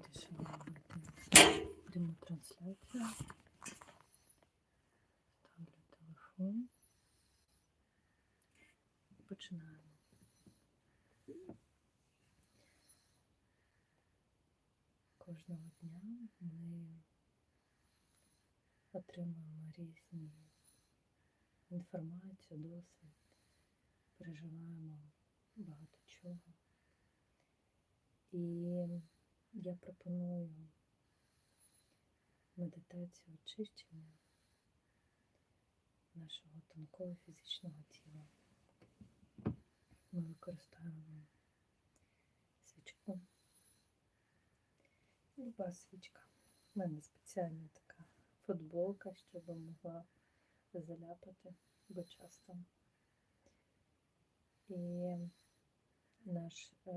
вирішила робити пряму трансляцію. Ставлю телефон. Починаємо. Кожного дня ми отримуємо різні інформацію, досвід, переживаємо багато чого. І я пропоную медитацію очищення нашого тонкого фізичного тіла. Ми використовуємо свічку. Люба свічка. У мене спеціальна така футболка, щоб могла заляпати, бо часто. І наш е,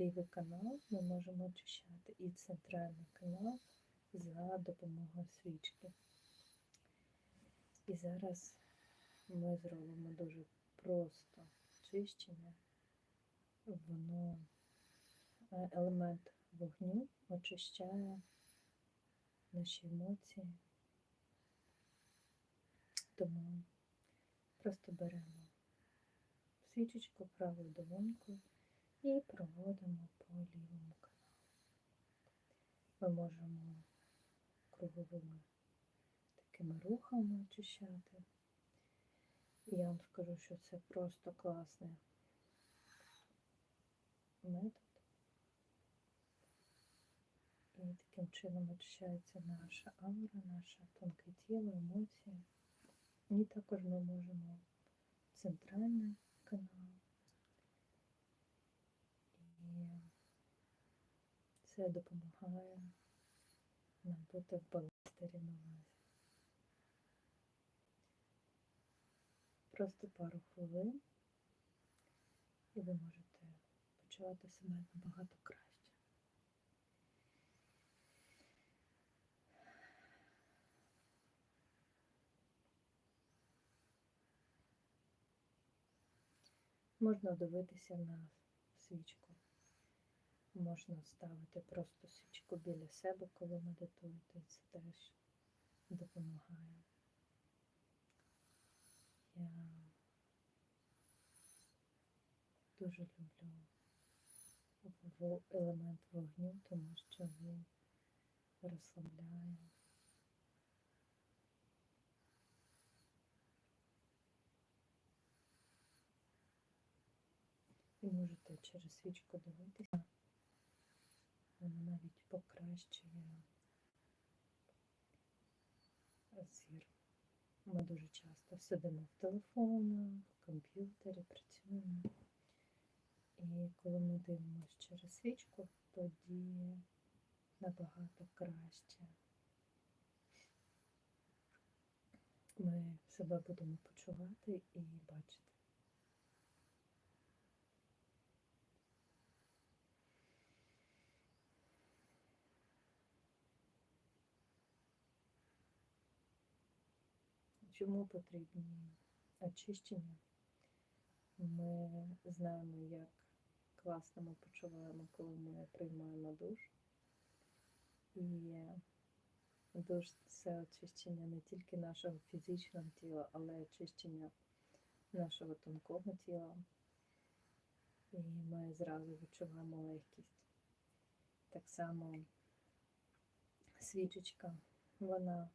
лівий канал ми можемо очищати і центральний канал за допомогою свічки. І зараз ми зробимо дуже просто очищення. Воно е, елемент вогню очищає наші емоції. Тому просто беремо свічечку правою долонькою і проводимо по лівому каналу. Ми можемо круговими такими рухами очищати. Я вам скажу, що це просто класний метод. І таким чином очищається наша аура, наше тонке тіло, емоції. І також ми можемо центральний канал. Це допомагає нам бути в балансі рівновазі. Просто пару хвилин, і ви можете почувати себе набагато краще. Можна дивитися на свічку. Можна ставити просто свічку біля себе, коли медитуєте. Це теж допомагає. Я дуже люблю елемент вогню, тому що він розслабляє. І можете через свічку дивитися. Вона навіть покращує зір. Ми дуже часто сидимо в телефонах, в комп'ютері, працюємо. І коли ми дивимося через свічку, тоді набагато краще. Ми себе будемо почувати і бачити. Чому потрібні очищення? Ми знаємо, як класно ми почуваємо, коли ми приймаємо душ. І душ це очищення не тільки нашого фізичного тіла, але й очищення нашого тонкого тіла. І ми зразу відчуваємо легкість. Так само свічечка, вона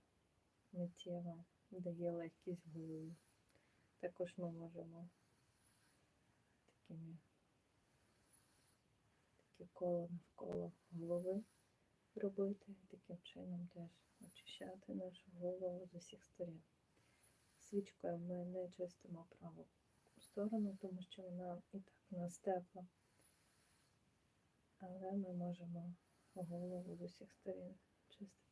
миттєва дає легкість голові. Також ми можемо такими такі коло навколо голови робити, таким чином теж очищати нашу голову з усіх сторін. Свічкою ми не чистимо праву сторону, тому що вона і так у нас тепла. Але ми можемо голову з усіх сторін чистити.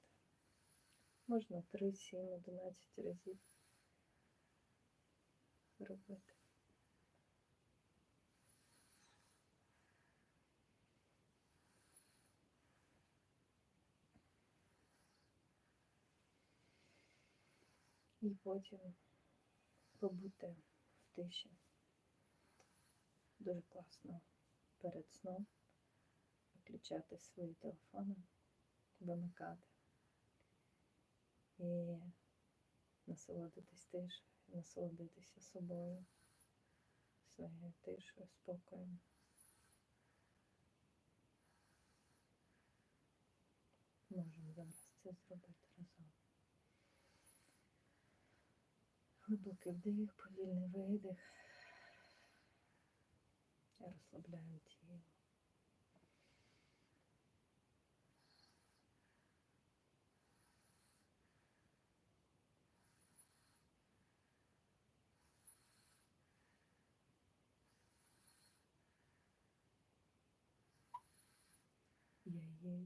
Можна 3, 7, 11 разів робити. І потім побути в тиші. Дуже класно перед сном виключати свої телефони, вимикати і насолодитись тишею, насолодитися собою, своєю тишою, спокоєм. Можемо зараз це зробити разом. Глибокий вдих, повільний видих. Розслабляємо тіло. Я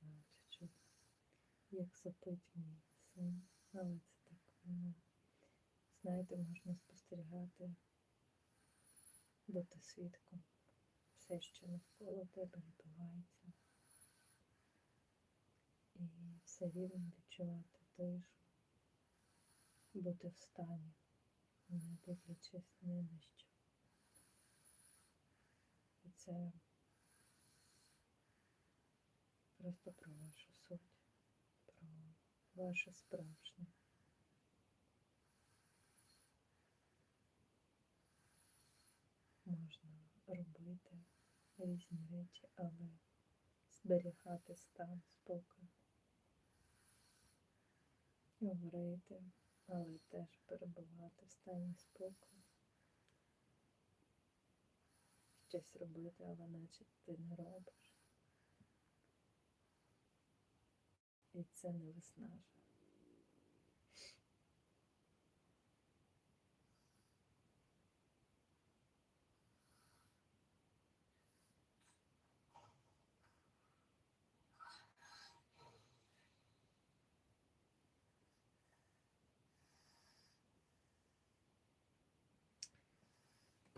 Чи чути, як сопить мій син, але це так воно. Знаєте, можна спостерігати, бути свідком. Все, що навколо тебе відбувається. І все рівно відчувати тишу, бути в стані, не дивлячись ні на що. І це просто про вашу суть, про ваше справжнє. Можна робити різні речі, але зберігати стан спокою. Говорити, але теж перебувати в стані спокою. Щось робити, але наче ти не робиш. І це не виснажує.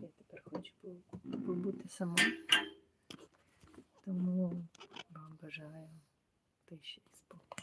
Я тепер хочу побути сама. Тому вам бажаю тиші і спокою.